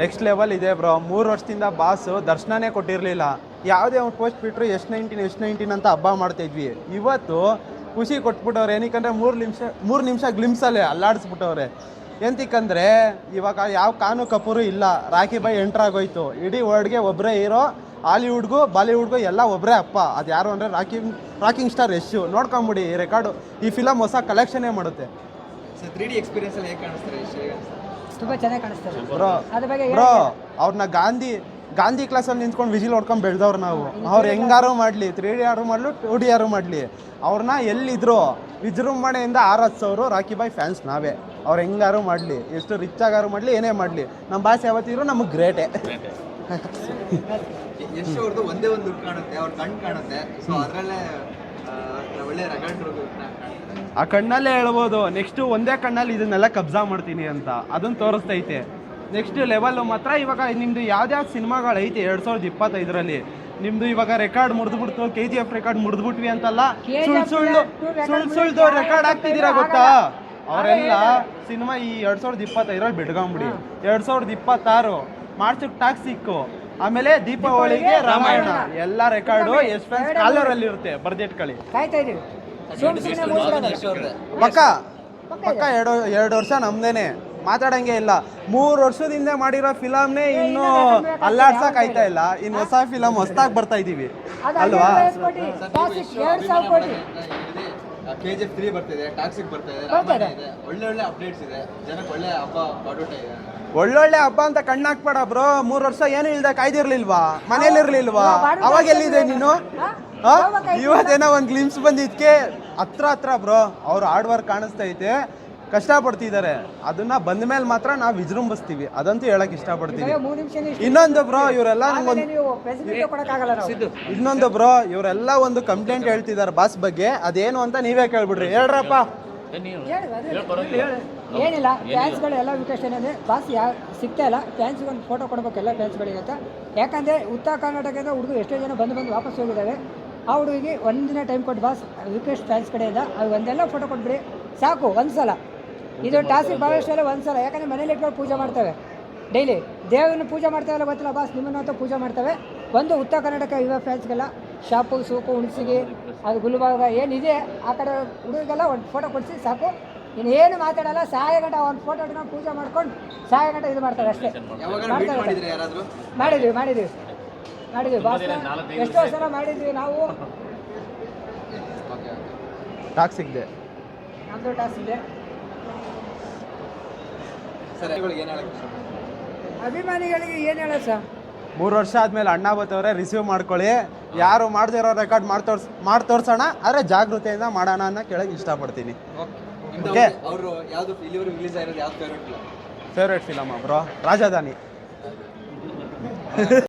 Next level ಇದೆ bro ಮೂರು ವರ್ಷದಿಂದ ಬಾಸು ದರ್ಶನನೇ ಕೊಟ್ಟಿರಲಿಲ್ಲ. ಯಾವುದೇ ಒಂದು ಪೋಸ್ಟ್ ಬಿಟ್ಟರು ಎಸ್ ನೈನ್ಟೀನ್ ಎಸ್ ನೈನ್ಟೀನ್ ಅಂತ ಹಬ್ಬ ಮಾಡ್ತಾಯಿದ್ವಿ ಇವತ್ತು ಖುಷಿ ಕೊಟ್ಬಿಟ್ಟವ್ರೆ. ಏನಕ್ಕಂದ್ರೆ ಮೂರು ನಿಮಿಷ ಮೂರು ನಿಮಿಷ ಗ್ಲಿಮ್ಸಲ್ಲೇ ಅಲ್ಲಾಡಿಸ್ಬಿಟ್ಟವ್ರೆ. ಎಂತಿಕ್ಕಂದ್ರೆ ಇವಾಗ ಯಾವ ಕಾನು ಕಪೂರು ಇಲ್ಲ. ರಾಖಿ ಬಾಯ್ ಎಂಟ್ರ್ ಆಗೋಯ್ತು. ಇಡೀ ವರ್ಡ್ಗೆ ಒಬ್ಬರೇ ಹೀರೋ, ಹಾಲಿವುಡ್ಗೂ, ಬಾಲಿವುಡ್ಗೂ ಎಲ್ಲ ಒಬ್ಬರೇ ಅಪ್ಪ. ಅದು ಯಾರು ಅಂದರೆ ರಾಕಿಂಗ್ ರಾಕಿಂಗ್ ಸ್ಟಾರ್ ಯಶು. ನೋಡ್ಕೊಂಬಿಡಿ, ಈ ರೆಕಾರ್ಡು ಈ ಫಿಲಮ್ ಹೊಸ ಕಲೆಕ್ಷನೇ ಮಾಡುತ್ತೆ. ತ್ರೀ ಡಿ ಎಕ್ಸ್ಪೀರಿಯನ್ಸ್ ಅಲ್ಲಿ ಹೇಗೆ ಕಾಣಿಸ್ತಾರೆ ಎಷ್ಟು ಹೇಗೆ ಅನಿಸ್ತು ತುಂಬ ಚೆನ್ನಾಗಿ ಕಾಣಿಸ್ತದೆ ಬ್ರೋ ಅದ್ರ ಬಗ್ಗೆ ಬ್ರೋ ಅವ್ರನ್ನ ಗಾಂಧಿ ಗಾಂಧಿ ಕ್ಲಾಸಲ್ಲಿ ನಿಂತ್ಕೊಂಡು ವಿಜಿಲ್ ಹೊಡ್ಕೊಂಡು ಬೆಳೆದವ್ರು ನಾವು. ಅವ್ರು ಹೆಂಗಾರು ಮಾಡಲಿ ತ್ರೀ ಡಿ ಯಾರು ಮಾಡಲು ಟೂ ಡಿ ಯಾರು ಮಾಡಲಿ. ಅವ್ರನ್ನ ಎಲ್ಲಿದ್ರು ವಿಜೃಂಭಣೆಯಿಂದ ಆರಾಧಿಸೋರು ರಾಕಿ ಬಾಯ್ ಫ್ಯಾನ್ಸ್ ನಾವೇ. ಅವ್ರು ಹೆಂಗಾರು ಮಾಡಲಿ ಎಷ್ಟು ರಿಚ್ ಆಗಾರು ಮಾಡಲಿ ಏನೇ ಮಾಡಲಿ. ನಮ್ಮ ಭಾಷೆ ಯಾವತ್ತಿದ್ರು ನಮಗೆ ಗ್ರೇಟೆ ಎಷ್ಟು ಅವ್ರದ್ದು ಒಂದೇ ಒಂದು ಲುಕ್ ಕಾಣುತ್ತೆ ಅವ್ರ ಕಣ್ಣು ಕಾಣುತ್ತೆ. ಸೊ ಅದರಲ್ಲೇ ಒಳ್ಳೆ ರಗಡ್ ಆ ಕಣ್ಣಲ್ಲೇ ಹೇಳ್ಬೋದು. ನೆಕ್ಸ್ಟ್ ಒಂದೇ ಕಣ್ಣಲ್ಲಿ ಇದನ್ನೆಲ್ಲ ಕಬ್ಜಾ ಮಾಡ್ತೀನಿ ಅಂತ. ಅದನ್ನ ತೋರಿಸ್ತೈತೆ. ನೆಕ್ಸ್ಟ್ ಲೆವೆಲ್ ಮಾತ್ರ ಇವಾಗ ನಿಮ್ದು ಯಾವ್ದ್ಯಾವ್ದು ಸಿನಿಮಾಗಳು ಐತೆ ಎರಡ್ ಸಾವಿರದ ಇಪ್ಪತ್ತೈದರಲ್ಲಿ? ನಿಮ್ದು ಇವಾಗ ರೆಕಾರ್ಡ್ ಮುರಿದ್ಬಿಡ್ತು ಕೆ ಜಿ ಎಫ್ ರೆಕಾರ್ಡ್ ಮುರಿದ್ಬಿಟ್ವಿ ಅಂತಲ್ಲ? ಸುಳ್ಳು ಸುಳ್ಳು ಸುಳ್ಳು ಸುಳ್ಳು ರೆಕಾರ್ಡ್ ಆಗ್ತಿದ್ದೀರಾ ಗೊತ್ತಾ? ಅವರೆಲ್ಲ ಸಿನಿಮಾ ಈ ಎರಡ್ ಸಾವಿರದ ಇಪ್ಪತ್ತೈದರಲ್ಲಿ ಬಿಡ್ಕೊಂಬಿಡಿ ಎರಡ್ ಸಾವಿರದ ಇಪ್ಪತ್ತಾರು ಮಾರ್ಚ್ ಟಾಕ್ಸಿಕ್ಕು ಆಮೇಲೆ ದೀಪಾವಳಿಗೆ ರಾಮಾಯಣ. ಎಲ್ಲ ರೆಕಾರ್ಡು ಕಾಲರ್ ಅಲ್ಲಿ ಇರುತ್ತೆ ಬರ್ದಿಟ್ಕೊಳ್ಳಿ ಕಾಯ್ತಾ ಇದೀವಿ ಸುಮ್ ಪಕ್ಕ. ಪಕ್ಕ ಎರಡು ಎರಡು ವರ್ಷ ನಮ್ದೇನೆ. ಮಾತಾಡಂಗೆ ಇಲ್ಲ. ಮೂರು ವರ್ಷದಿಂದ ಮಾಡಿರೋ ಫಿಲಮ್ನೇ ಇನ್ನು ಅಲ್ಲಾಡ್ಸಕ್ ಆಯ್ತಾ ಇಲ್ಲ. ಇನ್ನು ಹೊಸ ಫಿಲಮ್ ಹೊಸ್ದಾಗಿ ಬರ್ತಾ ಇದೀವಿ ಅದು ಅಲ್ವಾ? ಐವತ್ತು ಕೋಟಿ. ಬಾಸಿಕ್ ಎರಡು ಸಾವಿರ ಕೋಟಿ. ಕೆ ಜಿ ಎಫ್ ತ್ರೀ ಬರ್ತಿದೆ ಟಾಕ್ಸಿಕ್ ಬರ್ತಿದೆ. ಇದೆ. ಒಳ್ಳೆ ಒಳ್ಳೆ ಅಪ್ಡೇಟ್ಸ್ ಇದೆ. ಜನಕ್ಕೆ ಒಳ್ಳೆ ಹಬ್ಬ ಬಾಡೂಟ ಇದೆ. ಒಳ್ಳೊಳ್ಳೆ ಹಬ್ಬ ಅಂತ ಕಣ್ಣಾಕ್ಬೇಡ ಬ್ರೋ ಮೂರ್ ವರ್ಷ ಏನು ಇಲ್ದ ಕಾಯ್ದಿರ್ಲಿಲ್ವಾ? ಮನೇಲಿರ್ಲಿಲ್ವಾ? ಅವಾಗ ಎಲ್ಲಿದೆ ನೀನು? ಆ? ಇವತ್ತೇನೋ ಒಂದು ಗ್ಲಿಮ್ಸ್ ಬಂದಿದ್ಕೆ ಹತ್ರ ಹತ್ರ ಬ್ರೋ ಅವ್ರು ಹಾರ್ಡ್ ವರ್ಕ್ ಕಾಣಿಸ್ತಾ ಐತೆ. ಕಷ್ಟಪಡ್ತಿದ್ದಾರೆ. ಅದನ್ನ ಬಂದ ಮೇಲೆ ಮಾತ್ರ ನಾವು ವಿಜೃಂಭಿಸ್ತೀವಿ. ಅದಂತೂ ಹೇಳಕ್ ಇಷ್ಟಪಡ್ತೀವಿ ಮೂರು ಇನ್ನೊಂದು ಬ್ರೋ ಇವರೆಲ್ಲ ಇನ್ನೊಂದು ಬ್ರೋ ಇವರೆಲ್ಲ ಒಂದು ಕಂಪ್ಲೇಂಟ್ ಹೇಳ್ತಿದ್ದಾರೆ ಬಾಸ್ ಬಗ್ಗೆ. ಅದೇನು ಅಂತ ನೀವೇ ಕೇಳ್ಬಿಡ್ರಿ. ಹೇಳ್ರಪ್ಪ. ಏನಿಲ್ಲ ಫ್ಯಾನ್ಸ್ಗಳು ಎಲ್ಲ ರಿಕ್ವೆಸ್ಟ್ ಏನಂದ್ರೆ ಬಾಸ್ ಯಾ ಸಿಗ್ತಾ ಇಲ್ಲ. ಫ್ಯಾನ್ಸ್ಗೆ ಒಂದು ಫೋಟೋ ಕೊಡ್ಬೇಕು ಎಲ್ಲ ಫ್ಯಾನ್ಸ್ಗಳಿಗೆ ಅಂತ. ಯಾಕಂದರೆ ಉತ್ತರ ಕರ್ನಾಟಕದಿಂದ ಹುಡುಗರು ಎಷ್ಟೋ ಜನ ಬಂದು ಬಂದು ವಾಪಸ್ ಹೋಗಿದ್ದಾರೆ. ಆ ಹುಡುಗಿಗೆ ಒಂದಿನ ಟೈಮ್ ಕೊಟ್ಟು ಬಾಸ್ ರಿಕ್ವೆಸ್ಟ್ ಫ್ಯಾನ್ಸ್ ಕಡೆಯಿಂದ ಅದು ಒಂದೆಲ್ಲ ಫೋಟೋ ಕೊಟ್ಬಿಡಿ. ಸಾಕು ಒಂದು ಸಲ ಇದು ಟಾಸಿಕ್ ಭಾಳಷ್ಟು ಒಂದು ಸಲ ಯಾಕಂದರೆ ಮನೇಲಿ ಇಟ್ಕೊಂಡು ಪೂಜೆ ಮಾಡ್ತವೆ. ಡೈಲಿ ದೇವ್ರನ್ನ ಪೂಜೆ ಮಾಡ್ತಾವಲ್ಲ ಗೊತ್ತಿಲ್ಲ ಬಾಸ್ ನಿಮ್ಮನ್ನು ಅಂತ ಪೂಜೆ ಮಾಡ್ತವೆ. ಒಂದು ಉತ್ತರ ಕರ್ನಾಟಕ ಯುವ ಫ್ಯಾನ್ಸ್ಗೆಲ್ಲ ಶಾಪು ಸೂಪು ಹುಣಸಿಗೆ ಅದು ಗುಲ್ಬರ್ಗ ಏನಿದೆ ಆ ಕಡೆ ಹುಡುಗರಿಗೆಲ್ಲ ಒಂದು ಫೋಟೋ ಕೊಡಿಸಿ ಸಾಕು. ಇನ್ನೇನು ಮಾತಾಡಲ್ಲ ಸಹಾಯ ಗಂಟ ಒಂದು ಫೋಟೋ ಇಟ್ಕೊಂಡು ಪೂಜೆ ಮಾಡ್ಕೊಂಡು ಸಹಾಯ ಗಂಟ ಇದು ಮಾಡ್ತಾರೆ ಅಷ್ಟೇ. ಯಾವಾಗ ಮೀಟ್ ಮಾಡ್ತಾರೆ ಮಾಡಿದ್ರೆ ಯಾರಾದರೂ? ಮಾಡಿದ್ವಿ ಮಾಡಿದ್ವಿ. ಮಾಡಿದ್ವಿ. ಬಾಸ್ ಎಷ್ಟೋ ಸಲ ಮಾಡಿದ್ವಿ ನಾವು? ಟಾಕ್ಸ್ ಇದೆ. ನಮ್ಮದು ಟಾಕ್ಸ್ ಇದೆ. ಸರ್ ಏನು? ಅಭಿಮಾನಿಗಳಿಗೆ ಏನು ಹೇಳ ಸರ್? ಮೂರು ವರ್ಷ ಆದ್ಮೇಲೆ ಅಣ್ಣ ಬತ್ತವ್ರೆ ರಿಸೀವ್ ಮಾಡ್ಕೊಳ್ಳಿ. ಯಾರು ಮಾಡ್ದಿರೋ ರೆಕಾರ್ಡ್ ಮಾಡಿ ತೋರ್ಸ್ ಮಾಡಿ ತೋರ್ಸೋಣ ಆದರೆ ಜಾಗೃತಿಯಿಂದ ಮಾಡೋಣ ಅನ್ನೋ ಕೇಳಕ್ಕೆ ಇಷ್ಟಪಡ್ತೀನಿ. ನಿಮ್ದು Okay. ಅವರು ಯಾವುದು ಇಲ್ಲಿವರೆಗೂ ರಿಲೀಸ್ ಆಗಿರೋದು ಯಾವ್ದು ಫೇವ್ರೇಟ್ ಇಲ್ಲ ಫೇವ್ರೇಟ್ ಫಿಲಮ್ ಬ್ರೋ ರಾಜಧಾನಿ.